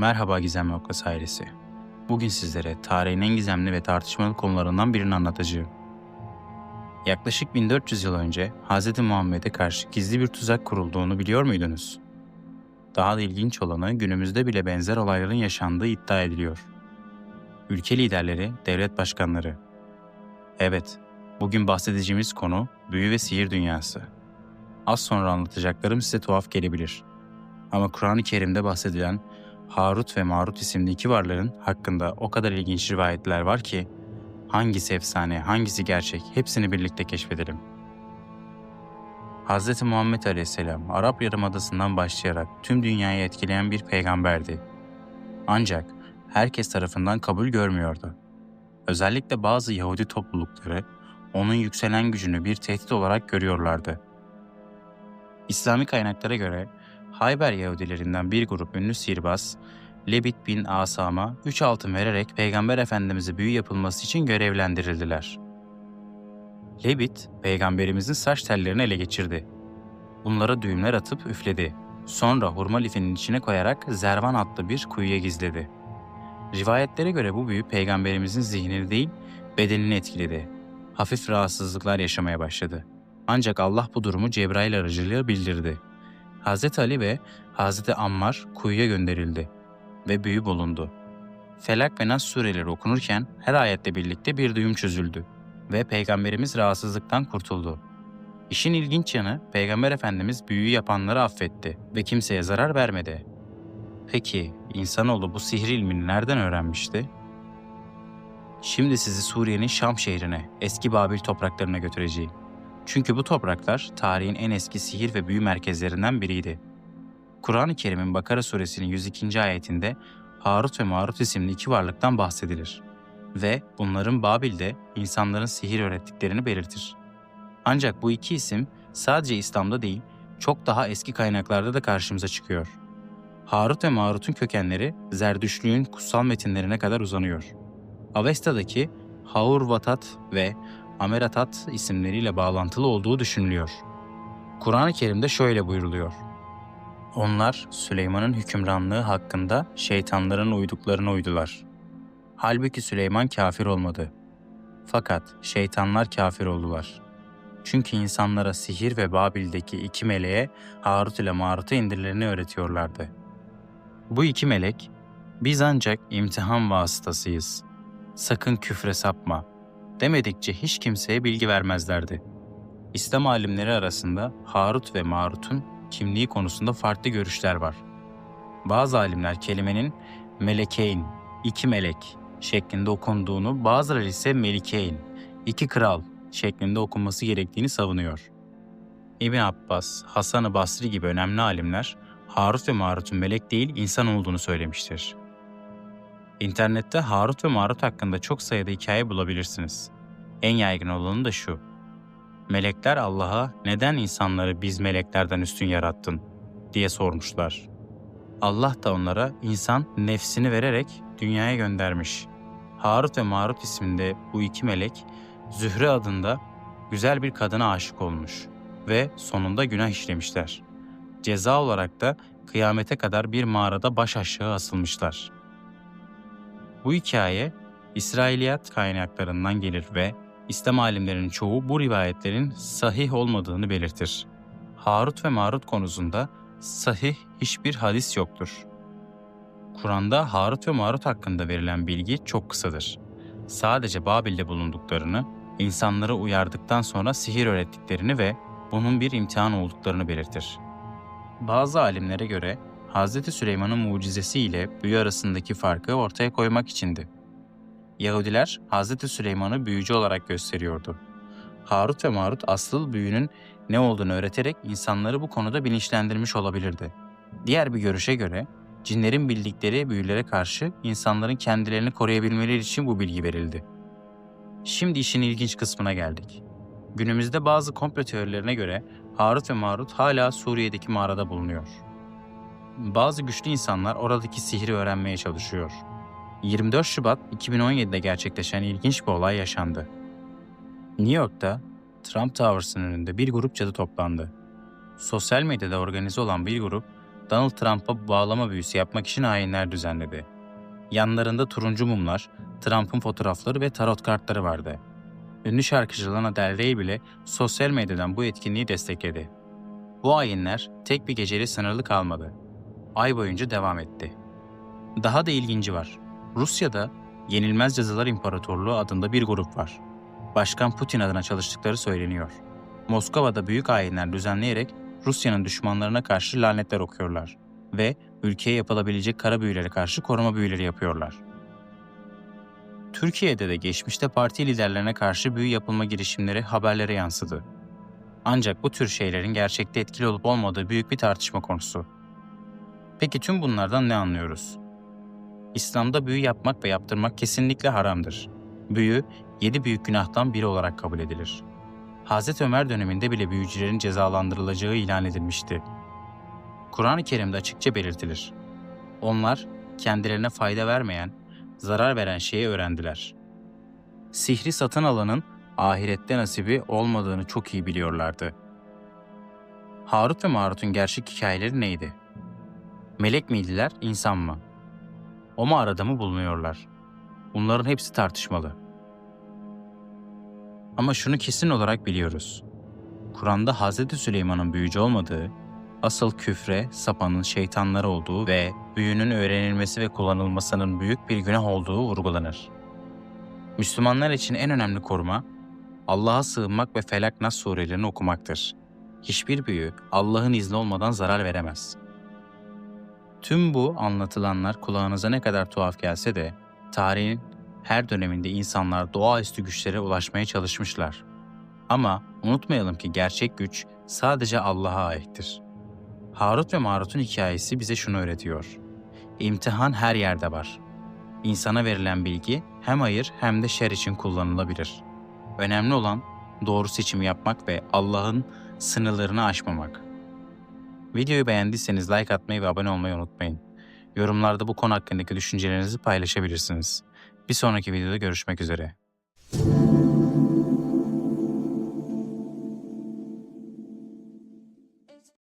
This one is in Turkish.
Merhaba Gizemli Oklas ailesi. Bugün sizlere tarihin en gizemli ve tartışmalı konularından birini anlatacağım. Yaklaşık 1400 yıl önce Hz. Muhammed'e karşı gizli bir tuzak kurulduğunu biliyor muydunuz? Daha da ilginç olanı günümüzde bile benzer olayların yaşandığı iddia ediliyor. Ülke liderleri, devlet başkanları. Evet, bugün bahsedeceğimiz konu büyü ve sihir dünyası. Az sonra anlatacaklarım size tuhaf gelebilir. Ama Kur'an-ı Kerim'de bahsedilen Harut ve Marut isimli iki varlığın hakkında o kadar ilginç rivayetler var ki hangisi efsane, hangisi gerçek hepsini birlikte keşfedelim. Hz. Muhammed Aleyhisselam Arap Yarımadası'ndan başlayarak tüm dünyayı etkileyen bir peygamberdi. Ancak herkes tarafından kabul görmüyordu. Özellikle bazı Yahudi toplulukları onun yükselen gücünü bir tehdit olarak görüyorlardı. İslami kaynaklara göre Hayber Yahudilerinden bir grup ünlü sihirbaz, Lebit bin Asam'a üç altın vererek Peygamber Efendimiz'e büyü yapılması için görevlendirildiler. Lebit, Peygamberimizin saç tellerini ele geçirdi. Bunlara düğümler atıp üfledi. Sonra hurma lifinin içine koyarak Zervan adlı bir kuyuya gizledi. Rivayetlere göre bu büyü Peygamberimizin zihnini değil, bedenini etkiledi. Hafif rahatsızlıklar yaşamaya başladı. Ancak Allah bu durumu Cebrail aracılığıyla bildirdi. Hz. Ali ve Hz. Ammar kuyuya gönderildi ve büyü bulundu. Felak ve Nas sureleri okunurken her ayetle birlikte bir düğüm çözüldü ve Peygamberimiz rahatsızlıktan kurtuldu. İşin ilginç yanı Peygamber Efendimiz büyüyü yapanları affetti ve kimseye zarar vermedi. Peki insanoğlu bu sihir ilmini nereden öğrenmişti? Şimdi sizi Suriye'nin Şam şehrine, eski Babil topraklarına götüreceğim. Çünkü bu topraklar tarihin en eski sihir ve büyü merkezlerinden biriydi. Kur'an-ı Kerim'in Bakara suresinin 102. ayetinde Harut ve Marut isimli iki varlıktan bahsedilir ve bunların Babil'de insanların sihir öğrettiklerini belirtir. Ancak bu iki isim sadece İslam'da değil, çok daha eski kaynaklarda da karşımıza çıkıyor. Harut ve Marut'un kökenleri Zerdüşlüğün kutsal metinlerine kadar uzanıyor. Avesta'daki Haur Vatat ve Ameratat isimleriyle bağlantılı olduğu düşünülüyor. Kur'an-ı Kerim'de şöyle buyruluyor. Onlar Süleyman'ın hükümranlığı hakkında şeytanların uyduklarına uydular. Halbuki Süleyman kafir olmadı. Fakat şeytanlar kafir oldular. Çünkü insanlara sihir ve Babil'deki iki meleğe Harut ile Marut'u indirilerini öğretiyorlardı. Bu iki melek, biz ancak imtihan vasıtasıyız. Sakın küfre sapma, demedikçe hiç kimseye bilgi vermezlerdi. İslam alimleri arasında Harut ve Marut'un kimliği konusunda farklı görüşler var. Bazı alimler kelimenin melekeyn, iki melek şeklinde okunduğunu, bazıları ise melikeyn, iki kral şeklinde okunması gerektiğini savunuyor. İbn Abbas, Hasan-ı Basri gibi önemli alimler Harut ve Marut'un melek değil insan olduğunu söylemiştir. İnternette Harut ve Marut hakkında çok sayıda hikaye bulabilirsiniz. En yaygın olanı da şu. Melekler Allah'a neden insanları biz meleklerden üstün yarattın diye sormuşlar. Allah da onlara insan nefsini vererek dünyaya göndermiş. Harut ve Marut isminde bu iki melek Zühre adında güzel bir kadına aşık olmuş ve sonunda günah işlemişler. Ceza olarak da kıyamete kadar bir mağarada baş aşağı asılmışlar.'' Bu hikaye İsrailiyat kaynaklarından gelir ve İslam alimlerinin çoğu bu rivayetlerin sahih olmadığını belirtir. Harut ve Marut konusunda sahih hiçbir hadis yoktur. Kur'an'da Harut ve Marut hakkında verilen bilgi çok kısadır. Sadece Babil'de bulunduklarını, insanları uyardıktan sonra sihir öğrettiklerini ve bunun bir imtihan olduklarını belirtir. Bazı alimlere göre Hz. Süleyman'ın mucizesi ile büyü arasındaki farkı ortaya koymak içindi. Yahudiler Hz. Süleyman'ı büyücü olarak gösteriyordu. Harut ve Marut asıl büyünün ne olduğunu öğreterek insanları bu konuda bilinçlendirmiş olabilirdi. Diğer bir görüşe göre cinlerin bildikleri büyülere karşı insanların kendilerini koruyabilmeleri için bu bilgi verildi. Şimdi işin ilginç kısmına geldik. Günümüzde bazı komplo teorilerine göre Harut ve Marut hala Suriye'deki mağarada bulunuyor bazı güçlü insanlar oradaki sihri öğrenmeye çalışıyor. 24 Şubat 2017'de gerçekleşen ilginç bir olay yaşandı. New York'ta Trump Towers'ın önünde bir grup cadı toplandı. Sosyal medyada organize olan bir grup Donald Trump'a bağlama büyüsü yapmak için ayinler düzenledi. Yanlarında turuncu mumlar, Trump'ın fotoğrafları ve tarot kartları vardı. Ünlü şarkıcı Lana Del Rey bile sosyal medyadan bu etkinliği destekledi. Bu ayinler tek bir geceyle sınırlı kalmadı. Ay boyunca devam etti. Daha da ilginci var. Rusya'da Yenilmez Yazılar İmparatorluğu adında bir grup var. Başkan Putin adına çalıştıkları söyleniyor. Moskova'da büyük ayinler düzenleyerek Rusya'nın düşmanlarına karşı lanetler okuyorlar ve ülkeye yapılabilecek kara büyülere karşı koruma büyüleri yapıyorlar. Türkiye'de de geçmişte parti liderlerine karşı büyü yapılma girişimleri haberlere yansıdı. Ancak bu tür şeylerin gerçekte etkili olup olmadığı büyük bir tartışma konusu. Peki tüm bunlardan ne anlıyoruz? İslam'da büyü yapmak ve yaptırmak kesinlikle haramdır. Büyü, yedi büyük günahtan biri olarak kabul edilir. Hz. Ömer döneminde bile büyücülerin cezalandırılacağı ilan edilmişti. Kur'an-ı Kerim'de açıkça belirtilir. Onlar kendilerine fayda vermeyen, zarar veren şeyi öğrendiler. Sihri satın alanın ahirette nasibi olmadığını çok iyi biliyorlardı. Harut ve Marut'un gerçek hikayeleri neydi? Melek miydiler, insan mı? O mağarada mı bulunuyorlar? Bunların hepsi tartışmalı. Ama şunu kesin olarak biliyoruz. Kur'an'da Hz. Süleyman'ın büyücü olmadığı, asıl küfre sapanın şeytanlar olduğu ve büyünün öğrenilmesi ve kullanılmasının büyük bir günah olduğu vurgulanır. Müslümanlar için en önemli koruma, Allah'a sığınmak ve Felak Nas surelerini okumaktır. Hiçbir büyü Allah'ın izni olmadan zarar veremez. Tüm bu anlatılanlar kulağınıza ne kadar tuhaf gelse de, tarihin her döneminde insanlar doğaüstü güçlere ulaşmaya çalışmışlar. Ama unutmayalım ki gerçek güç sadece Allah'a aittir. Harut ve Marut'un hikayesi bize şunu öğretiyor. İmtihan her yerde var. İnsana verilen bilgi hem hayır hem de şer için kullanılabilir. Önemli olan doğru seçimi yapmak ve Allah'ın sınırlarını aşmamak. Videoyu beğendiyseniz like atmayı ve abone olmayı unutmayın. Yorumlarda bu konu hakkındaki düşüncelerinizi paylaşabilirsiniz. Bir sonraki videoda görüşmek üzere.